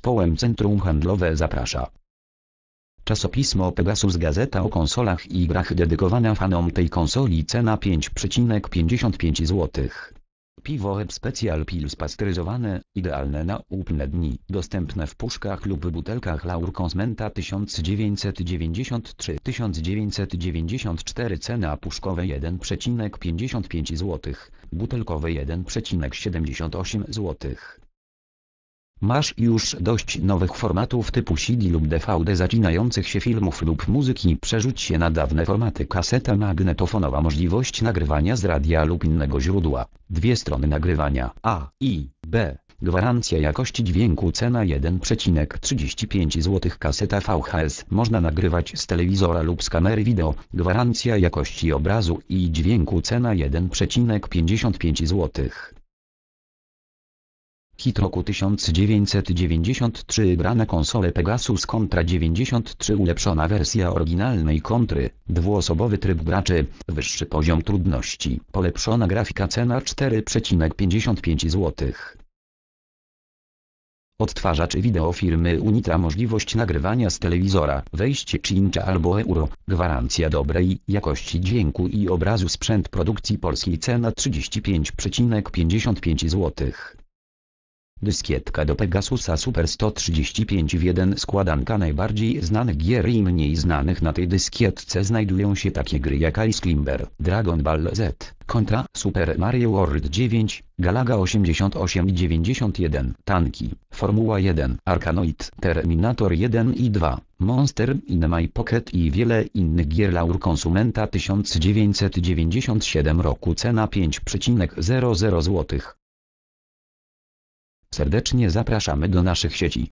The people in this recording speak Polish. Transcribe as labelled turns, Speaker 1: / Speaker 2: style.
Speaker 1: Zespołem Centrum Handlowe zaprasza. Czasopismo Pegasus Gazeta o konsolach i grach dedykowana fanom tej konsoli cena 5,55 zł. Piwo Heb Special Pils pasteryzowane, idealne na upne dni, dostępne w puszkach lub butelkach Laur Konsmenta 1993-1994 cena puszkowe 1,55 zł, butelkowe 1,78 zł. Masz już dość nowych formatów typu CD lub DVD zacinających się filmów lub muzyki. Przerzuć się na dawne formaty. Kaseta magnetofonowa. Możliwość nagrywania z radia lub innego źródła, dwie strony nagrywania. A i B, gwarancja jakości dźwięku. Cena 1,35 zł kaseta VHS można nagrywać z telewizora lub z kamery wideo, gwarancja jakości obrazu i dźwięku. Cena 1,55 zł. Hit roku 1993 gra na konsolę Pegasus Contra 93 ulepszona wersja oryginalnej kontry, dwuosobowy tryb graczy, wyższy poziom trudności, polepszona grafika cena 4,55 zł. Odtwarzacz wideo firmy Unitra możliwość nagrywania z telewizora, wejście Cincha albo Euro, gwarancja dobrej jakości dźwięku i obrazu sprzęt produkcji polskiej cena 35,55 zł. Dyskietka do Pegasusa Super 135 w 1 składanka najbardziej znanych gier i mniej znanych na tej dyskietce znajdują się takie gry jak Ice Climber, Dragon Ball Z, Contra, Super Mario World 9, Galaga 88 i 91, Tanki, Formuła 1, Arkanoid, Terminator 1 i 2, Monster in My Pocket i wiele innych gier Laur Konsumenta 1997 roku cena 5,00 zł. Serdecznie zapraszamy do naszych sieci.